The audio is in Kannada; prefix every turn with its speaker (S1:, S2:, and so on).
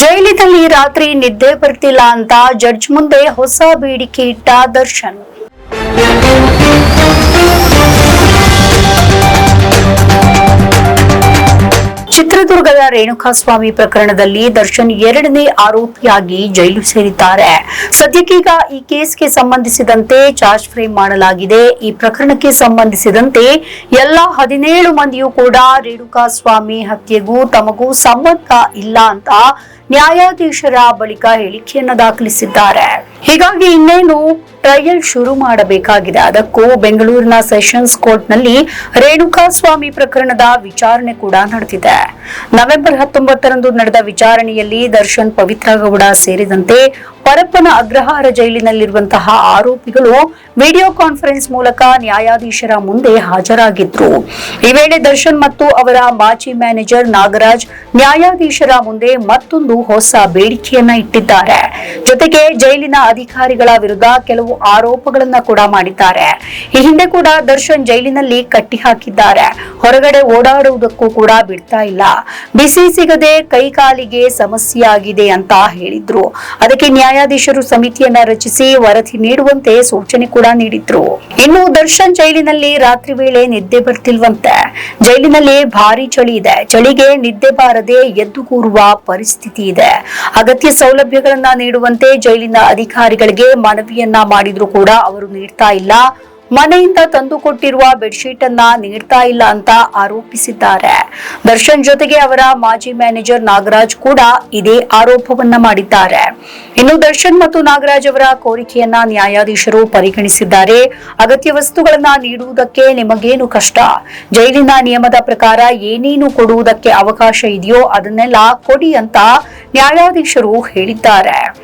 S1: ಜೈಲಿನಲ್ಲಿ ರಾತ್ರಿ ನಿದ್ದೆ ಬರ್ತಿಲ್ಲ ಅಂತ ಜಡ್ಜ್ ಮುಂದೆ ಹೊಸ ಬೇಡಿಕೆ ಇಟ್ಟ ದರ್ಶನ್. ಚಿತ್ರದುರ್ಗದ ರೇಣುಕಾಸ್ವಾಮಿ ಪ್ರಕರಣದಲ್ಲಿ ದರ್ಶನ್ ಎರಡನೇ ಆರೋಪಿಯಾಗಿ ಜೈಲು ಸೇರಿದ್ದಾರೆ. ಸದ್ಯಕ್ಕೀಗ ಈ ಕೇಸ್ಗೆ ಸಂಬಂಧಿಸಿದಂತೆ ಚಾರ್ಜ್ ಫ್ರೇಮ್ ಮಾಡಲಾಗಿದೆ. ಈ ಪ್ರಕರಣಕ್ಕೆ ಸಂಬಂಧಿಸಿದಂತೆ ಎಲ್ಲಾ ಹದಿನೇಳು ಮಂದಿಯೂ ಕೂಡ ರೇಣುಕಾಸ್ವಾಮಿ ಹತ್ಯೆಗೂ ತಮಗೂ ಸಂಬಂಧ ಇಲ್ಲ ಅಂತ ನ್ಯಾಯಾಧೀಶರ ಬಳಿಕ ಹೇಳಿಕೆಯನ್ನು ದಾಖಲಿಸಿದ್ದಾರೆ. ಹೀಗಾಗಿ ಇನ್ನೇನು ಟ್ರಯಲ್ ಶುರು ಮಾಡಬೇಕಾಗಿದೆ. ಅದಕ್ಕೂ ಬೆಂಗಳೂರಿನ ಸೆಷನ್ಸ್ ಕೋರ್ಟ್ನಲ್ಲಿ ರೇಣುಕಾಸ್ವಾಮಿ ಪ್ರಕರಣದ ವಿಚಾರಣೆ ಕೂಡ ನಡೆದಿದೆ. ನವೆಂಬರ್ ಹತ್ತೊಂಬತ್ತರಂದು ನಡೆದ ವಿಚಾರಣೆಯಲ್ಲಿ ದರ್ಶನ್ ಪವಿತ್ರ ಗೌಡ ಸೇರಿದಂತೆ ಪರಪ್ಪನ ಅಗ್ರಹಾರ ಜೈಲಿನಲ್ಲಿರುವಂತಹ ಆರೋಪಿಗಳು ವಿಡಿಯೋ ಕಾನ್ಫರೆನ್ಸ್ ಮೂಲಕ ನ್ಯಾಯಾಧೀಶರ ಮುಂದೆ ಹಾಜರಾಗಿದ್ರು. ಈ ವೇಳೆ ದರ್ಶನ್ ಮತ್ತು ಅವರ ಮಾಜಿ ಮ್ಯಾನೇಜರ್ ನಾಗರಾಜ್ ನ್ಯಾಯಾಧೀಶರ ಮುಂದೆ ಮತ್ತೊಂದು ಹೊಸ ಬೇಡಿಕೆಯನ್ನ ಇಟ್ಟಿದ್ದಾರೆ. ಜೊತೆಗೆ ಜೈಲಿನ ಅಧಿಕಾರಿಗಳ ವಿರುದ್ಧ ಕೆಲವು ಆರೋಪಗಳನ್ನ ಕೂಡ ಮಾಡಿದ್ದಾರೆ. ಈ ಹಿಂದೆ ಕೂಡ ದರ್ಶನ್ ಜೈಲಿನಲ್ಲಿ ಕಟ್ಟಿ ಹಾಕಿದ್ದಾರೆ. ಹೊರಗಡೆ ಓಡಾಡುವುದಕ್ಕೂ ಕೂಡ ಬಿಡ್ತಾ ಇಲ್ಲ. ಬಿಸಿ ಸಿಗದೆ ಕೈಕಾಲಿಗೆ ಸಮಸ್ಯೆ ಆಗಿದೆ ಅಂತ ಹೇಳಿದ್ರು. ಅದಕ್ಕೆ ನ್ಯಾಯಾಧೀಶರು ಸಮಿತಿಯನ್ನ ರಚಿಸಿ ವರದಿ ನೀಡುವಂತೆ ಸೂಚನೆ ಕೂಡ ನೀಡಿದ್ರು. ಇನ್ನು ದರ್ಶನ್ ಜೈಲಿನಲ್ಲಿ ರಾತ್ರಿ ವೇಳೆ ನಿದ್ದೆ ಬರ್ತಿಲ್ವಂತೆ. ಜೈಲಿನಲ್ಲಿ ಭಾರಿ ಚಳಿ ಇದೆ. ಚಳಿಗೆ ನಿದ್ದೆ ಬಾರದೆ ಎದ್ದು ಕೂರುವ ಪರಿಸ್ಥಿತಿ ಇದೆ. ಅಗತ್ಯ ಸೌಲಭ್ಯಗಳನ್ನ ನೀಡುವಂತೆ ಜೈಲಿನ ಅಧಿಕಾರಿಗಳಿಗೆ ಮನವಿಯನ್ನ ಮಾಡಿದ್ರು ಕೂಡ ಅವರು ನೀಡ್ತಾ ಇಲ್ಲ. ಮನೆಯಿಂದ ತಂದು ಕೊಟ್ಟಿರುವ ಬೆಡ್ಶೀಟ್ ಅನ್ನ ನೀಡ್ತಾ ಇಲ್ಲ ಅಂತ ಆರೋಪಿಸಿದ್ದಾರೆ. ದರ್ಶನ್ ಜೊತೆಗೆ ಅವರ ಮಾಜಿ ಮ್ಯಾನೇಜರ್ ನಾಗರಾಜ್ ಕೂಡ ಇದೇ ಆರೋಪವನ್ನ ಮಾಡಿದ್ದಾರೆ. ಇನ್ನು ದರ್ಶನ್ ಮತ್ತು ನಾಗರಾಜ್ ಅವರ ಕೋರಿಕೆಯನ್ನ ನ್ಯಾಯಾಧೀಶರು ಪರಿಗಣಿಸಿದ್ದಾರೆ. ಅಗತ್ಯ ವಸ್ತುಗಳನ್ನ ನೀಡುವುದಕ್ಕೆ ನಿಮಗೇನು ಕಷ್ಟ? ಜೈಲಿನ ನಿಯಮದ ಪ್ರಕಾರ ಏನೇನು ಕೊಡುವುದಕ್ಕೆ ಅವಕಾಶ ಇದೆಯೋ ಅದನ್ನೆಲ್ಲ ಕೊಡಿ ಅಂತ ನ್ಯಾಯಾಧೀಶರು ಹೇಳಿದ್ದಾರೆ.